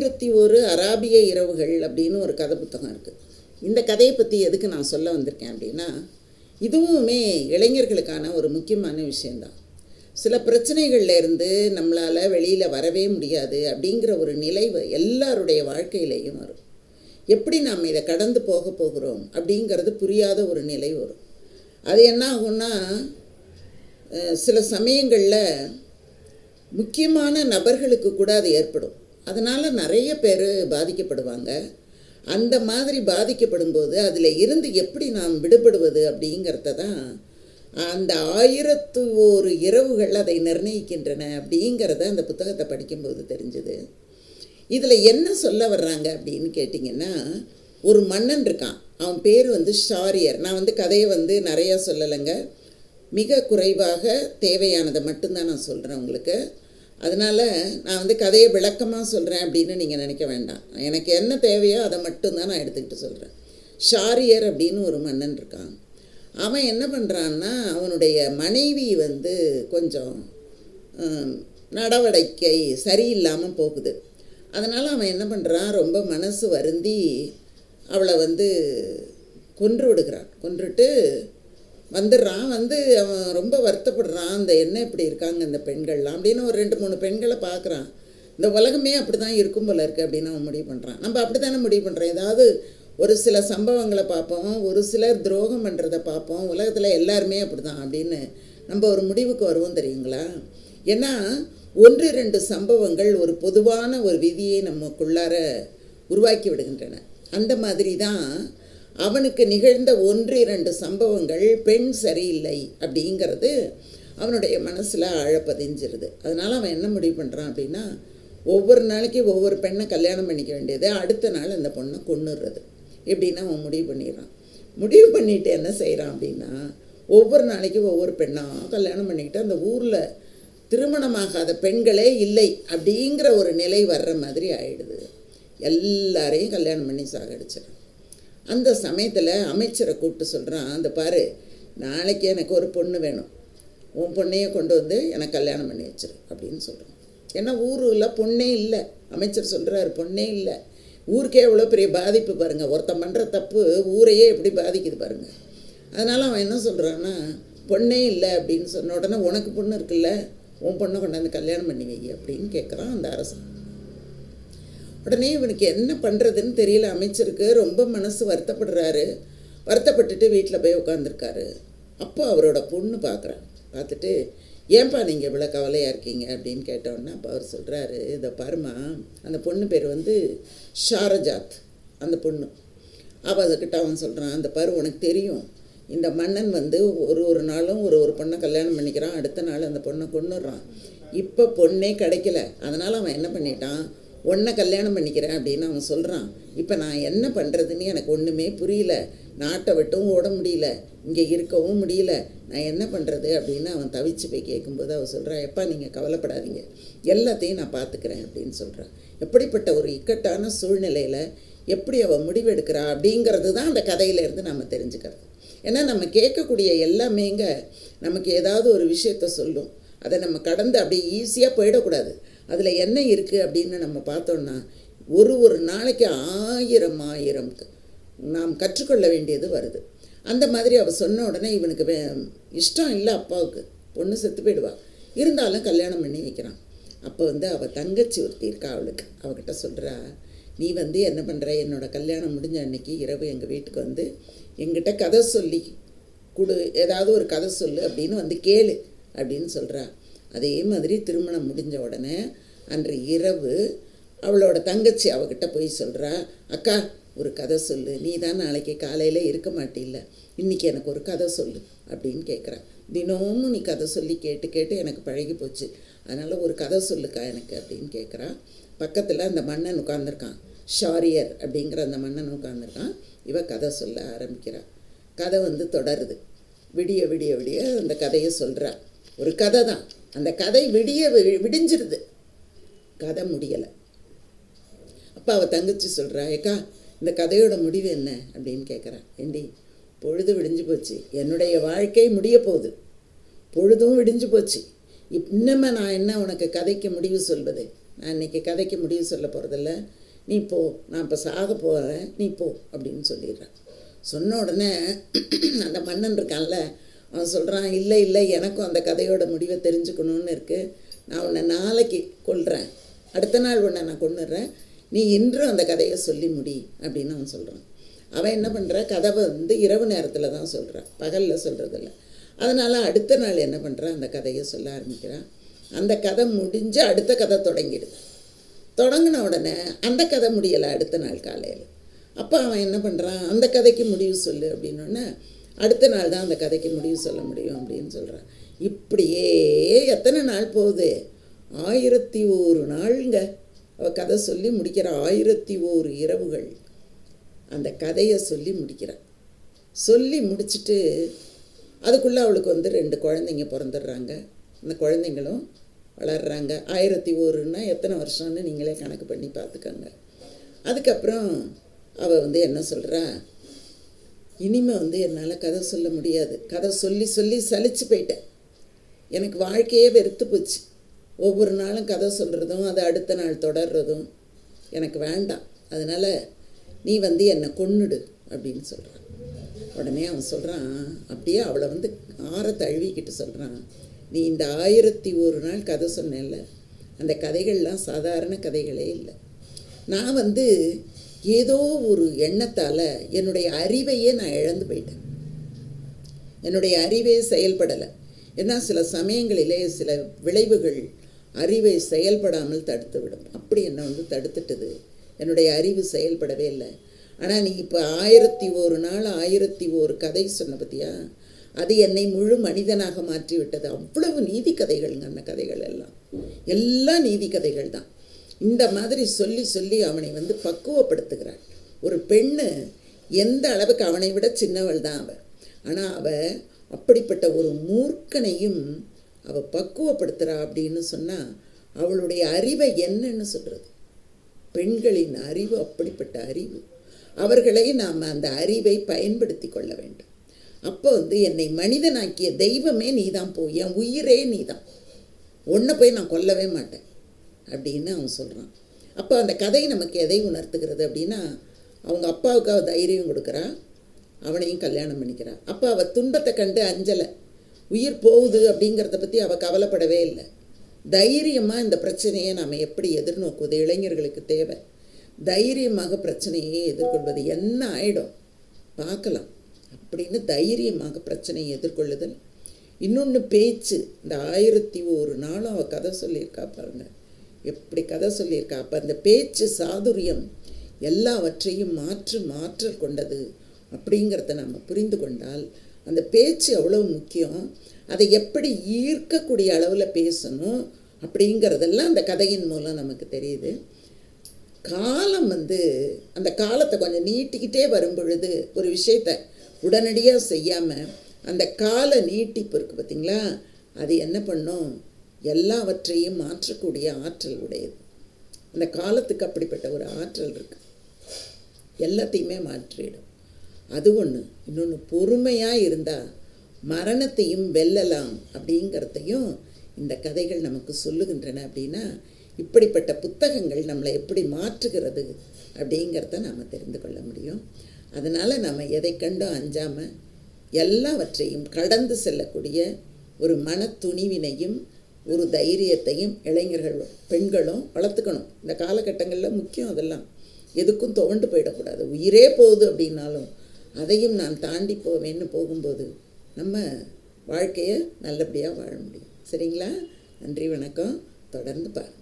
ஆயிரத்தி ஒரு அராபிய இரவுகள் அப்படின்னு ஒரு கதை புத்தகம் இருக்குது இந்த கதையை பற்றி எதுக்கு நான் சொல்ல வந்திருக்கேன் அப்படின்னா இதுவுமே இளைஞர்களுக்கான ஒரு முக்கியமான விஷயந்தான் சில பிரச்சனைகள்ல இருந்து நம்மளால் வெளியில் வரவே முடியாது அப்படிங்கிற ஒரு நிலை எல்லாருடைய வாழ்க்கையிலையும் வரும். எப்படி நாம் இதை கடந்து போக போகிறோம் அப்படிங்கிறது புரியாத ஒரு நிலை வரும். அது என்ன ஆகும்னா சில சமயங்களில் முக்கியமான நபர்களுக்கு கூட அது ஏற்படும். அதனால் நிறைய பேர் பாதிக்கப்படுவாங்க. அந்த மாதிரி பாதிக்கப்படும்போது அதில் இருந்து எப்படி நாம் விடுபடுவது அப்படிங்கிறத தான் அந்த ஆயிரத்து ஒரு இரவுகள் அதை நிர்ணயிக்கின்றன அப்படிங்கிறத அந்த புத்தகத்தை படிக்கும்போது தெரிஞ்சுது. இதில் என்ன சொல்ல வர்றாங்க அப்படின்னு கேட்டிங்கன்னா ஒரு மன்னன் இருக்கான். அவன் பேர் வந்து ஷாரியர். நான் வந்து கதையை வந்து நிறையா சொல்லலைங்க. மிக குறைவாக தேவையானதை மட்டும்தான் நான் சொல்கிறேன் உங்களுக்கு. அதனால் நான் வந்து கதையை விளக்கமாக சொல்கிறேன் அப்படின்னு நீங்கள் நினைக்க வேண்டாம். எனக்கு என்ன தேவையோ அதை மட்டும்தான் நான் எடுத்துக்கிட்டு சொல்கிறேன் ஷாரியர் அப்படின்னு ஒரு மன்னன் இருக்கான். அவன் என்ன பண்ணுறான்னா அவனுடைய மனைவி வந்து கொஞ்சம் நடவடிக்கை சரியில்லாமல் போகுது. அதனால் அவன் என்ன பண்ணுறான் ரொம்ப மனசு வருந்தி அவளை வந்து கொன்று விடுகிறான். கொன்றுட்டு வந்துடுறான் வந்து அவன் ரொம்ப வருத்தப்படுறான் அந்த என்ன இப்படி இருக்காங்க இந்த பெண்கள்லாம் அப்படின்னு ஒரு ரெண்டு மூணு பெண்களை பார்க்குறான். இந்த உலகமே அப்படி தான் இருக்கும் போல இருக்குது அப்படின்னு அவன் முடிவு பண்ணுறான் நம்ம அப்படி தானே முடிவு பண்ணுறோம் ஏதாவது ஒரு சில சம்பவங்களை பார்ப்போம் ஒரு சிலர் துரோகம் பண்ணுறதை பார்ப்போம் உலகத்தில் எல்லாருமே அப்படி தான் அப்படின்னு நம்ம ஒரு முடிவுக்கு வருவோம் தெரியுங்களா? ஏன்னா ஒன்று ரெண்டு சம்பவங்கள் ஒரு பொதுவான ஒரு விதியை நமக்குள்ளார உருவாக்கி விடுகின்றன. அந்த மாதிரி தான் அவனுக்கு நிகழ்ந்த ஒன்று இரண்டு சம்பவங்கள் பெண் சரியில்லை அப்படிங்கிறது அவனுடைய மனசில் ஆழ பதிஞ்சிருது அதனால் அவன் என்ன முடிவு பண்ணுறான் அப்படின்னா ஒவ்வொரு நாளைக்கு ஒவ்வொரு பெண்ணை கல்யாணம் பண்ணிக்க வேண்டியது அடுத்த நாள் அந்த பொண்ணை கொண்டுடுறது இப்படின்னு அவன் முடிவு பண்ணிடுறான். முடிவு பண்ணிட்டு என்ன செய்கிறான் அப்படின்னா ஒவ்வொரு நாளைக்கு ஒவ்வொரு பெண்ணாக கல்யாணம் பண்ணிக்கிட்டு அந்த ஊரில் திருமணமாகாத பெண்களே இல்லை அப்படிங்கிற ஒரு நிலை வர்ற மாதிரி ஆயிடுது. எல்லாரையும் கல்யாணம் பண்ணி சாகடிச்சிடும் அந்த சமயத்தில் அமைச்சரை கூப்பிட்டு சொல்கிறான் அந்த பாரு நாளைக்கு எனக்கு ஒரு பொண்ணு வேணும். உன் பொண்ணையே கொண்டு வந்து எனக்கு கல்யாணம் பண்ணி வச்சிரு அப்படின்னு சொல்கிறான் ஏன்னா ஊரில் பொண்ணே இல்லை. அமைச்சர் சொல்கிறாரு பொண்ணே இல்லை. ஊருக்கே எவ்வளோ பெரிய பாதிப்பு பாருங்கள் ஒருத்தன் பண்ணுற தப்பு ஊரையே எப்படி பாதிக்குது பாருங்கள் அதனால் அவன் என்ன சொல்கிறான்னா பொண்ணே இல்லை அப்படின்னு சொன்ன உடனே உனக்கு பொண்ணு இருக்குல்ல உன் பொண்ணை கொண்டாந்து கல்யாணம் பண்ணி வை அப்படின்னு கேட்குறான் அந்த அரசன். உடனே இவனுக்கு என்ன பண்ணுறதுன்னு தெரியல. அமைச்சருக்கு ரொம்ப மனசு வருத்தப்படுறாரு. வருத்தப்பட்டுட்டு வீட்டில் போய் உட்காந்துருக்காரு அப்போ அவரோட பொண்ணு பார்க்குறான் பார்த்துட்டு ஏன்பா நீங்கள் இவ்வளோ கவலையாக இருக்கீங்க? அப்படின்னு கேட்டோன்னே அப்போ அவர் சொல்கிறாரு இதை பாருமா அந்த பொண்ணு பேர் வந்து ஷாரஜாத். அந்த பொண்ணு. அவள் அதுக்கிட்ட அவன் சொல்கிறான் அந்த பாரு உனக்கு தெரியும். இந்த மன்னன் வந்து ஒரு ஒரு நாளும் ஒரு ஒரு பொண்ணை கல்யாணம் பண்ணிக்கிறான். அடுத்த நாள் அந்த பொண்ணை கொண்டுடுறான் இப்போ பொண்ணே கிடைக்கல. அதனால் அவன் என்ன பண்ணிட்டான்? உன்னை கல்யாணம் பண்ணிக்கிறேன் அப்படின்னு அவன் சொல்கிறான் இப்போ நான் என்ன பண்ணுறதுன்னு எனக்கு ஒன்றுமே புரியல. நாட்டை விட்டும் ஓட முடியல. இங்கே இருக்கவும் முடியல. நான் என்ன பண்ணுறது அப்படின்னு அவன் தவிச்சு போய் கேட்கும்போது அவன் சொல்கிறான் எப்பா நீங்கள் கவலைப்படாதீங்க. எல்லாத்தையும் நான் பார்த்துக்கிறேன் அப்படின்னு சொல்கிறான் எப்படிப்பட்ட ஒரு இக்கட்டான சூழ்நிலையில் எப்படி அவள் முடிவெடுக்கிறா அப்படிங்கிறது தான் அந்த கதையிலேருந்து நம்ம தெரிஞ்சுக்கிறது. ஏன்னா நம்ம கேட்கக்கூடிய எல்லாமேங்க நமக்கு ஏதாவது ஒரு விஷயத்த சொல்லும். அதை நம்ம கடந்து அப்படியே ஈஸியாக போயிடக்கூடாது. அதில் என்ன இருக்குது அப்படின்னு நம்ம பார்த்தோம்னா ஒரு ஒரு நாளைக்கு ஆயிரம் ஆயிரம் நாம் கற்றுக்கொள்ள வேண்டியது வருது. அந்த மாதிரி அவள் சொன்ன உடனே இவனுக்கு வே- இஷ்டம் இல்லை அப்பாவுக்கு. பொண்ணு செத்து போயிடுவாள் இருந்தாலும் கல்யாணம் பண்ணி வைக்கிறான். அப்போ வந்து அவள் தங்கச்சி ஒருத்தி இருக்கா அவளுக்கு. அவகிட்ட சொல்கிறா நீ வந்து என்ன பண்ணுற என்னோட கல்யாணம் முடிஞ்ச அன்னைக்கு இரவு எங்கள் வீட்டுக்கு வந்து எங்கிட்ட கதை சொல்லி கொடு ஏதாவது ஒரு கதை சொல்லு அப்படின்னு வந்து கேளு அப்படின்னு சொல்கிறா அதே மாதிரி திருமணம் முடிஞ்ச உடனே அன்று இரவு அவளோட தங்கச்சி அவகிட்ட போய் சொல்கிறா அக்கா ஒரு கதை சொல்லு. நீ தான் நாளைக்கு காலையில் இருக்க மாட்டில்ல. இன்றைக்கி எனக்கு ஒரு கதை சொல்லு அப்படின்னு கேட்குறா தினமும் நீ கதை சொல்லி கேட்டு கேட்டு எனக்கு பழகி போச்சு. அதனால் ஒரு கதை சொல்லுக்கா எனக்கு அப்படின்னு கேட்குறா பக்கத்தில் அந்த மன்னன் உட்காந்துருக்கான் ஷாரியர் அப்படிங்கிற அந்த மன்னன் உட்காந்துருக்கான் இவ கதை சொல்ல ஆரம்பிக்கிறாள் கதை வந்து தொடருது. விடிய விடிய விடிய அந்த கதையை சொல்கிறா ஒரு கதை தான். அந்த கதை விடிய வி- விடிஞ்சிருது. கதை முடியலை. அப்போ அவள் தங்கச்சி சொல்கிறா ஏக்கா இந்த கதையோட முடிவு என்ன? அப்படின்னு கேட்குறா ஏண்டி பொழுது விடிஞ்சு போச்சு. என்னுடைய வாழ்க்கை முடிய போகுது. பொழுதும் விடிஞ்சு போச்சு. இன்னமே இன்னுமே நான் என்ன உனக்கு கதைக்கு முடிவு சொல்வது? நான் இன்னைக்கு கதைக்கு முடிவு சொல்ல போகிறதில்ல நீ போ. நான் இப்போ சாக போகிறேன் நீ போ. அப்படின்னு சொல்லிடுறேன் சொன்ன உடனே அந்த மன்னன் இருக்கான்ல அவன் சொல்கிறான் இல்லை இல்லை எனக்கும் அந்த கதையோட முடிவை தெரிஞ்சுக்கணும்னு இருக்குது நான் உன்னை நாளைக்கு கொள்கிறேன் அடுத்த நாள் உன்னை நான் கொண்டுடுறேன் நீ இன்றும் அந்த கதையை சொல்லி முடி அப்படின்னு அவன் சொல்கிறான் அவன் என்ன பண்ணுற கதவை வந்து இரவு நேரத்தில் தான் சொல்கிறான் பகலில் சொல்கிறதில்ல அதனால் அடுத்த நாள் என்ன பண்ணுறான் அந்த கதையை சொல்ல ஆரம்பிக்கிறான். அந்த கதை முடிஞ்சு அடுத்த கதை தொடங்கிடுது. தொடங்கின உடனே அந்த கதை முடியலை அடுத்த நாள் காலையில். அப்போ அவன் என்ன பண்ணுறான் அந்த கதைக்கு முடிவு சொல்லு அப்படின்னோடனே அடுத்த நாள் தான் அந்த கதைக்கு முடிவு சொல்ல முடியும் அப்படின்னு சொல்கிறான் இப்படியே எத்தனை நாள் போகுது? ஆயிரத்தி ஒரு நாளுங்க. அவள் கதை சொல்லி முடிக்கிற ஆயிரத்தி ஓரு இரவுகள். அந்த கதையை சொல்லி முடிக்கிறான் சொல்லி முடிச்சுட்டு அதுக்குள்ளே அவளுக்கு வந்து ரெண்டு குழந்தைங்க பிறந்துடுறாங்க. அந்த குழந்தைங்களும் வளர்கிறாங்க ஆயிரத்தி ஒருன்னா எத்தனை வருஷம்னு நீங்களே கணக்கு பண்ணி பார்த்துக்கோங்க. அதுக்கப்புறம் அவள் வந்து என்ன சொல்கிறா இனிமேல் வந்து என்னால் கதை சொல்ல முடியாது. கதை சொல்லி சொல்லி சலிச்சு போயிட்டேன். எனக்கு வாழ்க்கையே வெறுத்து போச்சு. ஒவ்வொரு நாளும் கதை சொல்கிறதும் அதை அடுத்த நாள் தொடர்றதும் எனக்கு வேண்டாம். அதனால் நீ வந்து என்னை கொன்னுடு அப்படின்னு சொல்கிறான் உடனே அவன் சொல்கிறான் அப்படியே அவளை வந்து ஆற தழுவிக்கிட்டு சொல்கிறான் நீ இந்த ஆயிரத்தி ஒரு நாள் கதை சொன்னேன்ல அந்த கதைகள்லாம் சாதாரண கதைகளே இல்லை. நான் வந்து ஏதோ ஒரு எண்ணத்தால் என்னுடைய அறிவையே நான் இழந்து போயிட்டேன். என்னுடைய அறிவே செயல்படலை. ஏன்னா சில சமயங்களிலே சில விளைவுகள் அறிவை செயல்படாமல் தடுத்து விடும் அப்படி என்னை வந்து தடுத்துட்டது. என்னுடைய அறிவு செயல்படவே இல்லை. ஆனால் நீ இப்போ ஆயிரத்தி ஒரு நாள் ஆயிரத்தி ஒரு கதை சொன்ன பற்றியா அது என்னை முழு மனிதனாக மாற்றி விட்டது அவ்வளவு நீதி கதைகள்ங்க அந்த கதைகள் எல்லாம். எல்லாம் நீதி கதைகள் தான். இந்த மாதிரி சொல்லி சொல்லி அவனை வந்து பக்குவப்படுத்துகிறாள். ஒரு பெண்ணு எந்த அளவுக்கு அவனை விட சின்னவள் தான் அவள் ஆனால் அவள் அப்படிப்பட்ட ஒரு மூர்க்கனையும் அவள் பக்குவப்படுத்துகிறா அப்படின்னு சொன்னால் அவளுடைய அறிவை என்னன்னு சொல்கிறது பெண்களின் அறிவு அப்படிப்பட்ட அறிவு. அவர்களை நாம் அந்த அறிவை பயன்படுத்தி கொள்ள வேண்டும். அப்போ வந்து என்னை மனிதனாக்கிய தெய்வமே நீ தான் போ. என் உயிரே நீ தான் ஒன்றை போய் நான் கொல்லவே மாட்டேன். அப்படின்னு அவன் சொல்கிறான் அப்போ அந்த கதை நமக்கு எதை உணர்த்துகிறது அப்படின்னா அவங்க அப்பாவுக்கு அவள் தைரியம் கொடுக்குறா அவனையும் கல்யாணம் பண்ணிக்கிறா. அப்போ அவள் துன்பத்தை கண்டு அஞ்சலை உயிர் போகுது அப்படிங்கிறத பற்றி அவள் கவலைப்படவே இல்லை. தைரியமாக இந்த பிரச்சனையை நாம் எப்படி எதிர்நோக்குவது? இளைஞர்களுக்கு தேவை. தைரியமாக பிரச்சனையை எதிர்கொள்வது. என்ன ஆயிடும்? பார்க்கலாம். அப்படின்னு தைரியமாக பிரச்சனையை எதிர்கொள்ளுதல். இன்னொன்று பேச்சு. இந்த ஆயிரத்தி ஒரு நாளும் அவள் கதை சொல்லியிருக்கா பாருங்கள் எப்படி கதை சொல்லியிருக்கா? அப்போ அந்த பேச்சு சாதுரியம் எல்லாவற்றையும் மாற்று மாற்றல் கொண்டது அப்படிங்கிறத நம்ம புரிந்து கொண்டால் அந்த பேச்சு அவ்வளோ முக்கியம். அதை எப்படி ஈர்க்கக்கூடிய அளவில் பேசணும் அப்படிங்கிறதெல்லாம் அந்த கதையின் மூலம் நமக்கு தெரியுது. காலம் வந்து அந்த காலத்தை கொஞ்சம் நீட்டிக்கிட்டே வரும் பொழுது ஒரு விஷயத்த உடனடியாக செய்யாமல் அந்த கால நீட்டிப்பு இருக்குது பார்த்தீங்களா அது என்ன பண்ணும்? எல்லாவற்றையும் மாற்றக்கூடிய ஆற்றல் உடையது. அந்த காலத்துக்கு அப்படிப்பட்ட ஒரு ஆற்றல் இருக்குது எல்லாத்தையுமே மாற்றிடும். அது ஒன்று இன்னொன்று பொறுமையாக இருந்தால் மரணத்தையும் வெல்லலாம் அப்படிங்கிறதையும் இந்த கதைகள் நமக்கு சொல்லுகின்றன அப்படின்னா இப்படிப்பட்ட புத்தகங்கள் நம்மளை எப்படி மாற்றுகிறது அப்படிங்கிறத நாம் தெரிந்து கொள்ள முடியும். அதனால் நம்ம எதை கண்டும் அஞ்சாமல் எல்லாவற்றையும் கடந்து செல்லக்கூடிய ஒரு மன துணிவினையும் ஒரு தைரியத்தையும் இளைஞர்கள் பெண்களும் வளர்த்துக்கணும். இந்த காலகட்டங்களில் முக்கியம் அதெல்லாம். எதுக்கும் துவண்டு போயிடக்கூடாது. உயிரே போகுது அப்படின்னாலும் அதையும் நான் தாண்டி போவேன்னு போகும்போது நம்ம வாழ்க்கையை நல்லபடியாக வாழ முடியும். சரிங்களா? நன்றி வணக்கம். தொடர்ந்து பாருங்கள்